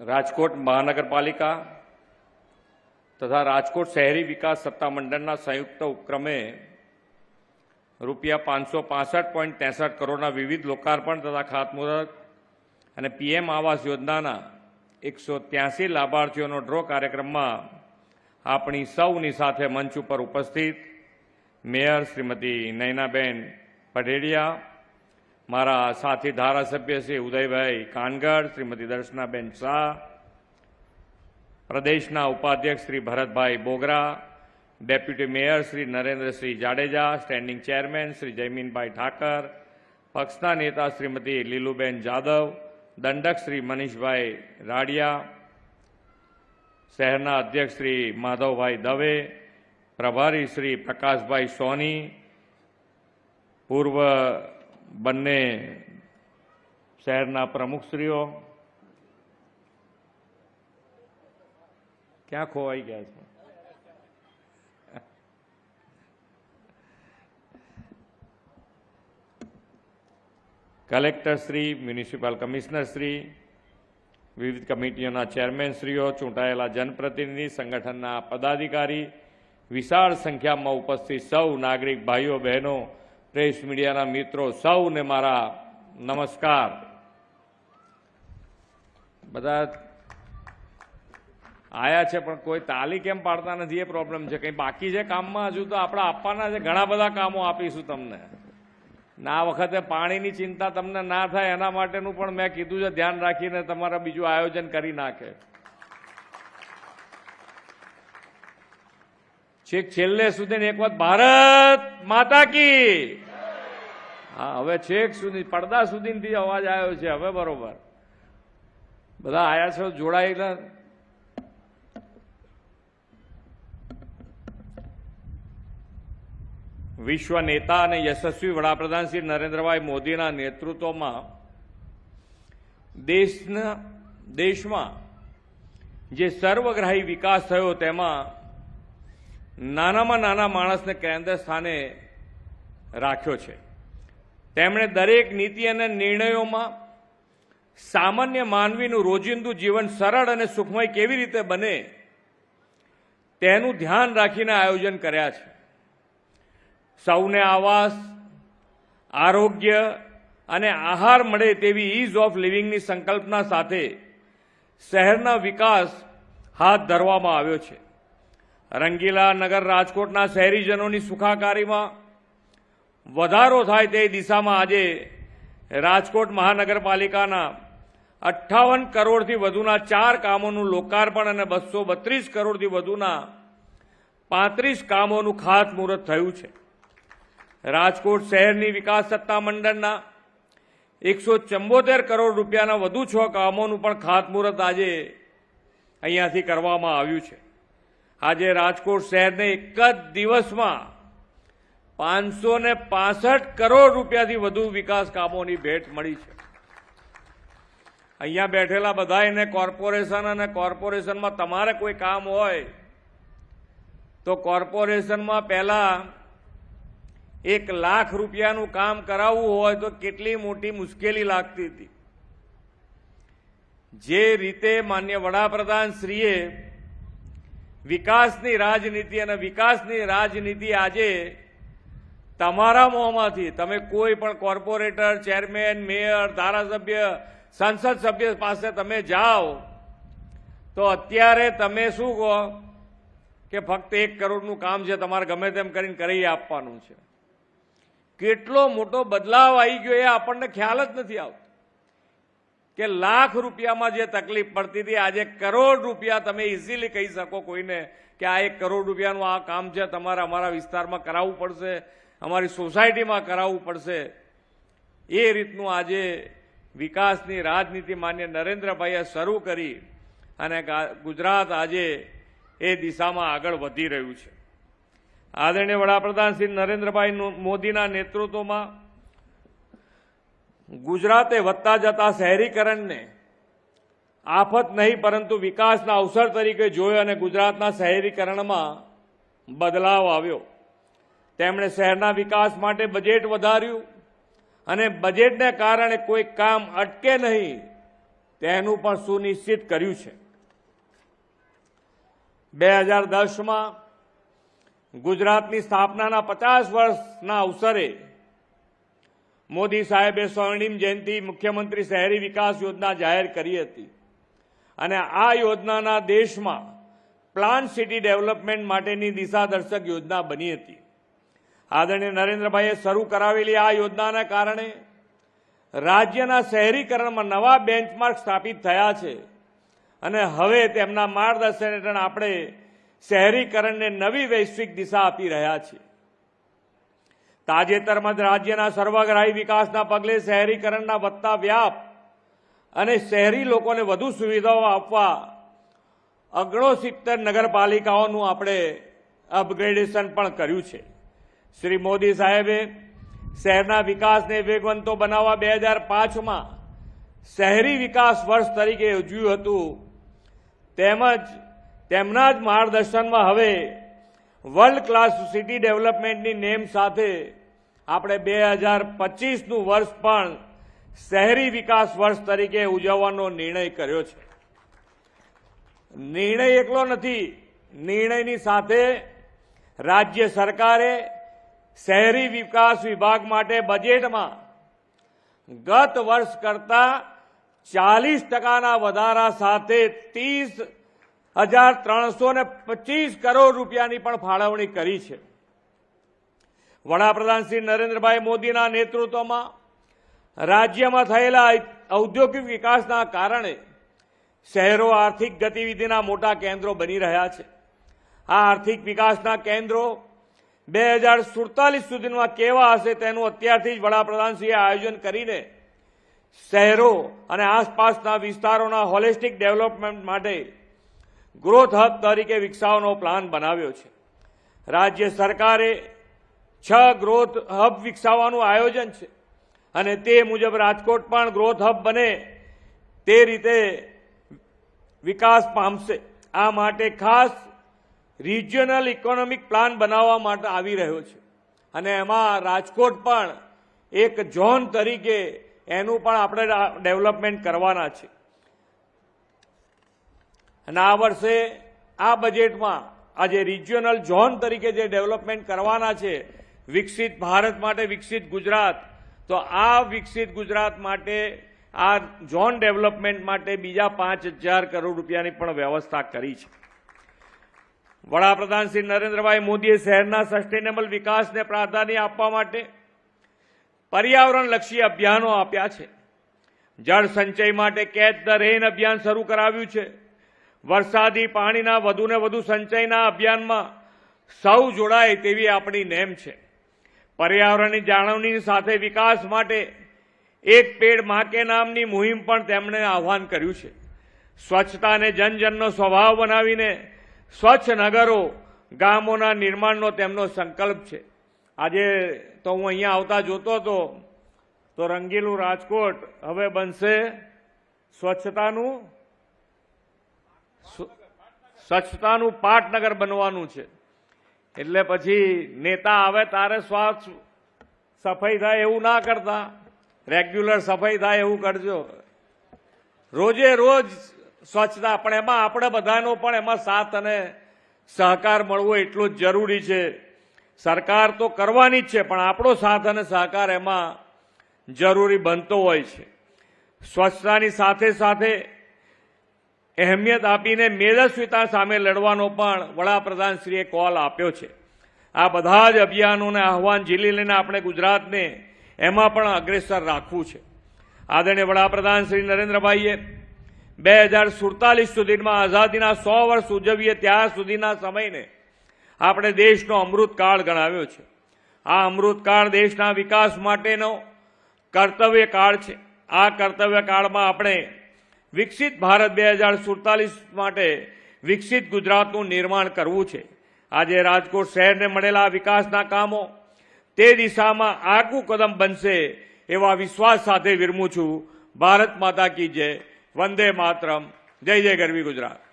રાજકોટ મહાનગરપાલિકા તથા રાજકોટ શહેરી વિકાસ સત્તામંડળના સંયુક્ત ઉપક્રમે રૂપિયા પાંચસો પાસઠ પોઈન્ટ ત્રેસઠ કરોડના વિવિધ લોકાર્પણ તથા ખાતમુહૂર્ત અને પીએમ આવાસ યોજનાના એકસો ત્યાસી લાભાર્થીઓનો ડ્રો કાર્યક્રમમાં આપણી સૌની સાથે મંચ ઉપર ઉપસ્થિત મેયર શ્રીમતી નયનાબેન પઢેડિયા મારા સાથી ધારાસભ્ય શ્રી ઉદયભાઈ કાનગર, શ્રીમતી દર્શનાબેન શાહ, પ્રદેશના ઉપાધ્યક્ષ Shri Bharatbhai Bogra, deputy mayor Shri Narendrasinh Jadeja, standing chairman Shri Jayminbhai Thakar, પક્ષના નેતા શ્રીમતી લીલુબેન જાદવ, દંડક શ્રી મનીષભાઈ રાડિયા, શહેરના અધ્યક્ષ શ્રી માધવભાઈ દવે, પ્રભારી શ્રી પ્રકાશભાઈ સોની, પૂર્વ બંને શહેરના પ્રમુખશ્રીઓ ક્યાં ખોવાઈ ગયા છે? Collector Shri, municipal commissioner Shri, વિવિધ કમિટીઓના ચેરમેનશ્રીઓ ચૂંટાયેલા જનપ્રતિનિધિ, સંગઠનના પદાધિકારી, વિશાળ સંખ્યામાં ઉપસ્થિત સૌ નાગરિક ભાઈઓ, બહેનો પ્રેસ મીડિયાના મિત્રો સૌને મારા નમસ્કાર. બધા આયા છે, પણ કોઈ તાલી કેમ પાડતા નથી? એ પ્રોબ્લેમ છે. કંઈ બાકી છે કામમાં? હજુ તો આપણે આપવાના છે. ઘણા બધા કામો આપીશું તમને. ના વખતે પાણીની ચિંતા તમને ના થાય, એના માટેનું પણ મેં કીધું છે. ધ્યાન રાખીને તમારા બીજું આયોજન કરી નાખે. છેક છેલ્લે સુધી એક વાત, ભારત માતા કી. હા, હવે છેક સુધી, પડદા સુધીથી અવાજ આવ્યો છે હવે બરોબર. બધા આયા છો જોડાયેલા વિશ્વ નેતા અને યશસ્વી વડાપ્રધાન શ્રી નરેન્દ્રભાઈ મોદીના નેતૃત્વમાં દેશના, દેશમાં જે સર્વગ્રાહી વિકાસ થયો તેમાં નાનામાં નાના માણસને કેન્દ્ર સ્થાને રાખ્યો છે. તેમણે દરેક નીતિ અને નિર્ણયોમાં સામાન્ય માનવીનું રોજિંદુ જીવન સરળ અને સુખમય કેવી રીતે બને તેનું ધ્યાન રાખીને આયોજન કર્યા છે. સૌને આવાસ, આરોગ્ય અને આહાર મળે તેવી ઇઝ ઓફ લિવિંગની સંકલ્પના સાથે શહેરના વિકાસ હાથ ધરવામાં આવ્યો છે. રંગીલા નગર રાજકોટના શહેરીજનોની સુખાકારીમાં વધારો થાય તે દિશામાં આજે રાજકોટ મહાનગરપાલિકાના અઠ્ઠાવન કરોડથી વધુના ચાર કામોનું લોકાર્પણ અને બસો બત્રીસ કરોડથી વધુના પાંત્રીસ કામોનું ખાતમુહૂર્ત થયું છે. રાજકોટ શહેરની વિકાસ સત્તા મંડળના એકસો ચંબોતેર કરોડ રૂપિયાના વધુ છ કામોનું પણ ખાતમુહૂર્ત આજે અહીંયાથી કરવામાં આવ્યું છે. આજે રાજકોટ શહેરને એક જ દિવસમાં પાંચસો ને પાસઠ કરોડ રૂપિયાથી વધુ વિકાસ કામોની ભેટ મળી છે. અહીંયા બેઠેલા બધાને કોર્પોરેશન અને કોર્પોરેશનમાં તમારે કોઈ કામ હોય તો કોર્પોરેશનમાં પહેલા એક લાખ રૂપિયાનું કામ કરાવવું હોય તો કેટલી મોટી મુશ્કેલી લાગતી હતી. જે રીતે માન્ય વડાપ્રધાન શ્રીએ વિકાસની રાજનીતિ અને વિકાસની રાજનીતિ આજે તમારા મોંમાંથી, તમે કોઈ પણ કોર્પોરેટર, ચેરમેન, મેયર, ધારાસભ્ય, સંસદ સભ્ય પાસે તમે જાઓ, તો અત્યારે તમે શું કહો કે ફક્ત એક કરોડનું કામ છે, તમારે ગમે તેમ કરીને કરી આપવાનું છે. કેટલો મોટો બદલાવ આવી ગયો એ આપણને ખ્યાલ જ નથી આવતો. કે લાખ રૂપિયામાં જે તકલીફ પડતી હતી, આજે કરોડ રૂપિયા તમે ઇઝીલી કહી શકો કોઈને કે આ એક કરોડ રૂપિયાનું આ કામ છે, તમારે અમારા વિસ્તારમાં કરાવવું પડશે, અમારી સોસાયટીમાં કરાવવું પડશે. એ રીતનું આજે વિકાસની રાજનીતિ માન્ય નરેન્દ્રભાઈએ શરૂ કરી અને ગુજરાત આજે એ દિશામાં આગળ વધી રહ્યું છે. આદરણીય વડાપ્રધાન શ્રી નરેન્દ્રભાઈ મોદીના નેતૃત્વમાં ગુજરાતે વધતા જતા શહેરીકરણને આફત નહીં, પરંતુ વિકાસના અવસર તરીકે જોયો અને ગુજરાતના શહેરીકરણમાં બદલાવ આવ્યો. તેમણે શહેરના વિકાસ માટે બજેટ વધાર્યું અને બજેટને કારણે કોઈ કામ અટકે નહીં તેનું પણ સુનિશ્ચિત કર્યું છે. બે હજાર દસમાં ગુજરાતની સ્થાપનાના પચાસ વર્ષના અવસરે મોદી સાહેબે સ્વર્ણિમ જયંતિ મુખ્યમંત્રી શહેરી વિકાસ યોજના જાહેર કરી હતી. અને આ યોજનાના દેશમાં પ્લાન સિટી ડેવલપમેન્ટ માટેની દિશાદર્શક યોજના બની હતી. આદરણીય નરેન્દ્રભાઈએ શરૂ કરાવેલી આ યોજનાના કારણે રાજ્યના શહેરીકરણમાં નવા બેન્ચમાર્ક સ્થાપિત થયા છે. અને હવે તેમના માર્ગદર્શન હેઠળ આપણે શહેરીકરણને નવી વૈશ્વિક દિશા આપી રહ્યા છીએ. તાજેતરમાં જ રાજ્યના સર્વગ્રાહી વિકાસના પગલે શહેરીકરણના વધતા વ્યાપ અને શહેરી લોકોને વધુ સુવિધાઓ આપવા અગણોસિત્તેર નગરપાલિકાઓનું આપણે અપગ્રેડેશન પણ કર્યું છે. શ્રી મોદી સાહેબે શહેરના વિકાસને વેગવંતો બનાવવા બે હજાર પાંચમાં શહેરી વિકાસ વર્ષ તરીકે ઉજવ્યું હતું. તેમજ તેમના જ માર્ગદર્શનમાં હવે વર્લ્ડ ક્લાસ સિટી ડેવલપમેન્ટની નેમ સાથે આપણે બે હજાર પચીસનું વર્ષ પણ શહેરી વિકાસ વર્ષ તરીકે ઉજવવાનો નિર્ણય કર્યો છે. નિર્ણય એકલો નથી, નિર્ણયની સાથે રાજ્ય સરકારે શહેરી વિકાસ વિભાગ માટે બજેટમાં ગત વર્ષ કરતા ચાલીસ ટકાના વધારા સાથે ત્રીસ હજાર ત્રણસો ને પચીસ કરોડ રૂપિયાની પણ ફાળવણી કરી છે. વડાપ્રધાન શ્રી નરેન્દ્રભાઈ મોદીના નેતૃત્વમાં રાજ્યમાં થયેલા ઔદ્યોગિક વિકાસના કારણે શહેરો આર્થિક ગતિવિધિના મોટા કેન્દ્રો બની રહ્યા છે. આ આર્થિક વિકાસના કેન્દ્રો બે હજાર સુડતાલીસ સુધીમાં કેવા હશે તેનું અત્યારથી જ વડાપ્રધાનશ્રીએ આયોજન કરીને શહેરો અને આસપાસના વિસ્તારોના હોલિસ્ટિક ડેવલપમેન્ટ માટે ગ્રોથ હબ તરીકે વિકસાવવાનો પ્લાન બનાવ્યો છે. રાજ્ય સરકારે છ ગ્રોથ હબ વિકસાવવાનું આયોજન છે. અને તે મુજબ રાજકોટ પણ ગ્રોથ હબ બને તે રીતે વિકાસ પામશે. આ માટે ખાસ રિજિયનલ ઇકોનોમિક પ્લાન બનાવવા માટે આવી રહ્યો છે. અને એમાં રાજકોટ પણ એક ઝોન તરીકે એનું પણ આપણે ડેવલપમેન્ટ કરવાના છે. અને આ વર્ષે આ બજેટમાં આજે રિજિયનલ ઝોન તરીકે જે ડેવલપમેન્ટ કરવાના છે વિકસિત ભારત માટે વિકસિત ગુજરાત. તો આ વિકસિત ગુજરાત માટે, આ ઝોન ડેવલપમેન્ટ માટે બીજા પાંચ હજાર કરોડ રૂપિયાની પણ વ્યવસ્થા કરી છે. વડાપ્રધાન શ્રી નરેન્દ્રભાઈ મોદીએ શહેરના સસ્ટેનેબલ વિકાસને પ્રાધાન્ય આપવા માટે પર્યાવરણલક્ષી અભિયાનો આપ્યા છે. જળ સંચય માટે કેચ ધ રેન અભિયાન શરૂ કરાવ્યું છે. વરસાદી પાણીના વધુને વધુ સંચયના અભિયાનમાં સૌ જોડાય તેવી આપણી નેમ છે. પર્યાવરણની જાળવણી સાથે વિકાસ માટે એક પેડ માકે નામની મુહિમ પણ તેમણે આહવાન કર્યું છે. સ્વચ્છતાને જનજનનો સ્વભાવ બનાવીને સ્વચ્છ નગરો, ગામોના નિર્માણનો તેમનો સંકલ્પ છે. આજે તો હું અહીંયા આવતા જોતો હતો, તો રંગીલું રાજકોટ હવે બનશે સ્વચ્છતાનું, સ્વ- સ્વચ્છતાનું પાટનગર બનવાનું છે. એટલે પછી નેતા આવે તારે સ્વાસ્થ સફાઈ થાય એવું ના કરતા. રેગ્યુલર સફાઈ થાય એવું કરજો. રોજે રોજ સ્વચ્છતા, પણ એમાં આપણે બધાનો પણ એમાં સાથ અને સહકાર મળવો એટલો જ જરૂરી છે. સરકાર તો કરવાની જ છે, પણ આપણો સાથ અને સહકાર એમાં જરૂરી બનતો હોય છે. સ્વચ્છતાની સાથે સાથે અહેમિયત આપીને મેદસ્વીતા સામે લડવાનો પણ વડાપ્રધાનશ્રીએ કોલ આપ્યો છે. આ બધા જ અભિયાનોને આહવાન ઝીલી લઈને આપણે ગુજરાતને એમાં પણ અગ્રેસર રાખવું છે. આદરણીય વડાપ્રધાન શ્રી નરેન્દ્રભાઈએ બે હજાર સુડતાલીસ સુધીમાં આઝાદીના સો વર્ષ ઉજવીએ ત્યાં સુધીના સમયને આપણે દેશનો અમૃતકાળ ગણાવ્યો છે. આ અમૃતકાળ દેશના વિકાસ માટેનો કર્તવ્ય કાળ છે. આ કર્તવ્ય કાળમાં આપણે વિકસિત ભારત બે હજાર સુડતાલીસ માટે વિકસિત ગુજરાતનું નિર્માણ કરવું છે. આજે રાજકોટ શહેરને મળેલા વિકાસના કામો તે દિશામાં આગવું કદમ બનશે એવા વિશ્વાસ સાથે વિરમું છું. ભારત માતા કી જય. વંદે માતરમ. જય જય ગરવી ગુજરાત.